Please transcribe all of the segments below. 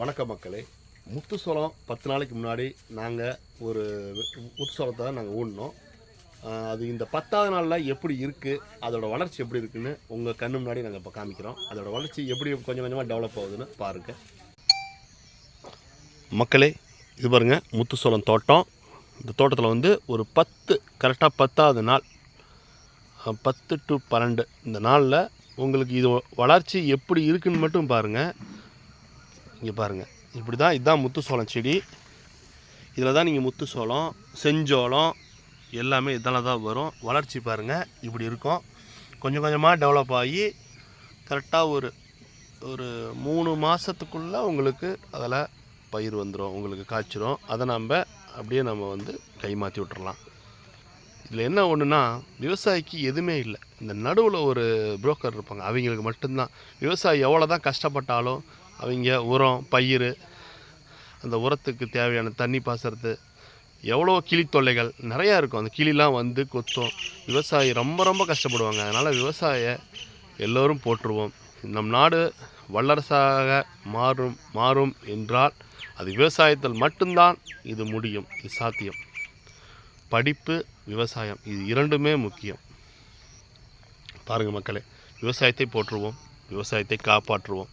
வணக்க மக்களே. முத்து சோளம் பத்து நாளைக்கு முன்னாடி நாங்கள் ஒரு முத்து சோளத்தை நாங்கள் ஊடினோம் அது இந்த பத்தாவது நாளில் எப்படி இருக்குது அதோட வளர்ச்சி எப்படி இருக்குன்னு உங்கள் கண்ணு முன்னாடி நாங்கள் இப்போ காமிக்கிறோம். அதோட வளர்ச்சி எப்படி கொஞ்சம் கொஞ்சமாக டெவலப் ஆகுதுன்னு பாருங்கள் மக்களே இது பாருங்கள் முத்து சோளம் தோட்டம். இந்த தோட்டத்தில் வந்து ஒரு பத்து கரெக்டாக பத்தாவது நாள். பத்து டு பன்னெண்டு. இந்த நாளில் உங்களுக்கு இது வளர்ச்சி எப்படி இருக்குன்னு மட்டும் பாருங்கள் இங்கே பாருங்கள் இப்படி தான் இதுதான் முத்து சோளம் செடி. இதில் தான் நீங்கள் முத்து சோளம் செஞ்சோளம் எல்லாமே இதெல்லாம் தான் வரும். வளர்ச்சி பாருங்கள் இப்படி இருக்கும். கொஞ்சம் கொஞ்சமாக டெவலப் ஆகி கரெக்டாக ஒரு ஒரு மூணு மாதத்துக்குள்ளே உங்களுக்கு அதில் பயிர் வந்துடும் உங்களுக்கு காய்ச்சிரும். அதை நம்ம அப்படியே நம்ம வந்து கை மாற்றி விட்டுறலாம். இதில் என்ன ஒன்றுனா விவசாயிக்கு எதுவுமே இல்லை. இந்த நடுவில் ஒரு புரோக்கர் இருப்பாங்க. அவங்களுக்கு மட்டும்தான். விவசாயி எவ்வளோ தான் கஷ்டப்பட்டாலும் அவங்க உரம் பயிர் அந்த உரத்துக்கு தேவையான தண்ணி பாசுறது எவ்வளோ கிளி தொல்லைகள் நிறையா இருக்கும். அந்த கிளிலாம் வந்து கொத்தும். விவசாயி ரொம்ப ரொம்ப கஷ்டப்படுவாங்க. அதனால் விவசாய எல்லோரும் போற்றுவோம். நம் நாடு வல்லரசாக மாறும் மாறும் என்றால் அது விவசாயத்தில் மட்டும்தான் இது முடியும். இது சாத்தியம். படிப்பு விவசாயம் இது இரண்டுமே முக்கியம். பாருங்கள் மக்களே விவசாயத்தை போற்றுவோம் விவசாயத்தை காப்பாற்றுவோம்.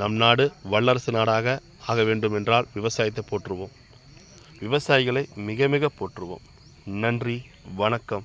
நம் நாடு வல்லரசு நாடாக ஆக வேண்டும் என்றால் விவசாயத்தை போற்றுவோம். விவசாயிகளை மிக மிக போற்றுவோம். நன்றி வணக்கம்.